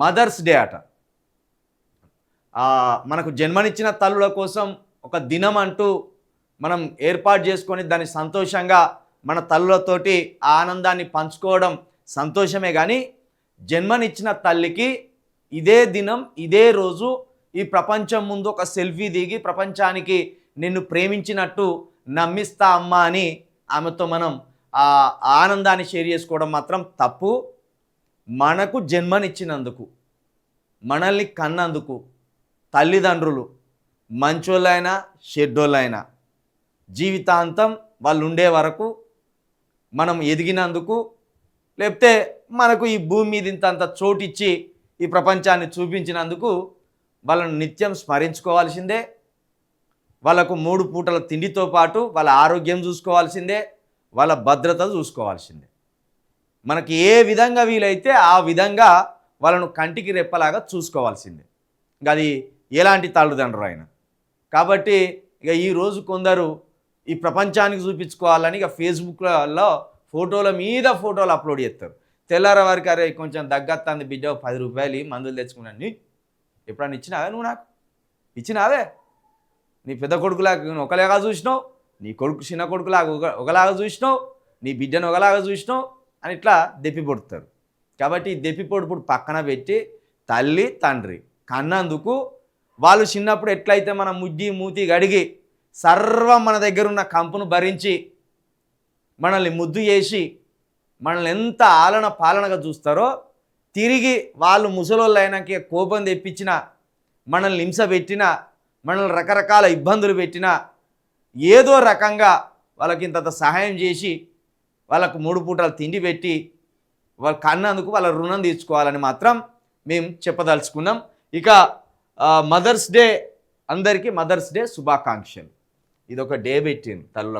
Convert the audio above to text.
Mothers day అట. మనకు జన్మనిచ్చిన తల్లుల కోసం ఒక దినం అంటూ మనం ఏర్పాటు చేసుకొని దాన్ని సంతోషంగా మన తల్లులతోటి ఆ ఆనందాన్ని పంచుకోవడం సంతోషమే కానీ జన్మనిచ్చిన తల్లికి ఇదే దినం ఇదే రోజు ఈ ప్రపంచం ముందు ఒక సెల్ఫీ దిగి ప్రపంచానికి నిన్ను ప్రేమించినట్టు నమ్మిస్తా అమ్మా అని ఆమెతో మనం ఆనందాన్ని షేర్ చేసుకోవడం మాత్రం తప్పు. మనకు జన్మనిచ్చినందుకు మనల్ని కన్నందుకు తల్లిదండ్రులు మంచోళ్ళైనా షెడ్డోళ్ళైనా జీవితాంతం వాళ్ళు ఉండే వరకు మనం ఎదిగినందుకు లేకపోతే మనకు ఈ భూమి మీద ఇంతంత చోటిచ్చి ఈ ప్రపంచాన్ని చూపించినందుకు వాళ్ళను నిత్యం స్మరించుకోవాల్సిందే. వాళ్ళకు మూడు పూటల తిండితో పాటు వాళ్ళ ఆరోగ్యం చూసుకోవాల్సిందే. వాళ్ళ భద్రత చూసుకోవాల్సిందే. మనకి ఏ విధంగా వీలైతే ఆ విధంగా వాళ్ళను కంటికి రెప్పలాగా చూసుకోవాల్సిందే. ఇంకా అది ఎలాంటి తల్లిదండ్రులు ఆయన కాబట్టి ఇక ఈరోజు కొందరు ఈ ప్రపంచానికి చూపించుకోవాలని ఇక ఫేస్బుక్లలో ఫోటోల మీద ఫోటోలు అప్లోడ్ చేస్తారు. తెల్లార వారికి అరే కొంచెం దగ్గత్తంది బిడ్డ పది రూపాయలు మందులు తెచ్చుకున్నాను ఎప్పుడన్నా ఇచ్చినావే నువ్వు నాకు? ఇచ్చినావే? నీ పెద్ద కొడుకులాగా నువ్వు ఒకలాగా చూసినావు నీ కొడుకు చిన్న కొడుకులాగా ఒక ఒకలాగా చూసినావు నీ బిడ్డను ఒకలాగా చూసినావు అని ఇట్లా దెప్పి పొడుతారు కాబట్టి ఈ దెప్పి పొడుపుడు పక్కన పెట్టి తల్లి తండ్రి కన్నందుకు వాళ్ళు చిన్నప్పుడు ఎట్లయితే మన ముడ్డి మూతి గడిగి సర్వం మన దగ్గర ఉన్న కంపును భరించి మనల్ని ముద్దు చేసి మనల్ని ఎంత ఆలన పాలనగా చూస్తారో తిరిగి వాళ్ళు ముసలోళ్ళు అయినాక కోపం తెప్పించిన మనల్ని హింస పెట్టిన మనల్ని రకరకాల ఇబ్బందులు పెట్టిన ఏదో రకంగా వాళ్ళకి ఇంత సహాయం చేసి వాళ్ళకు మూడు పూటలు తిండి పెట్టి వాళ్ళు కన్నందుకు వాళ్ళ రుణం తీర్చుకోవాలని మాత్రం మేము చెప్పదలుచుకున్నాం. ఇక మదర్స్ డే అందరికీ మదర్స్ డే శుభాకాంక్షలు. ఇది ఒక డే పెట్టింది తల్లుల.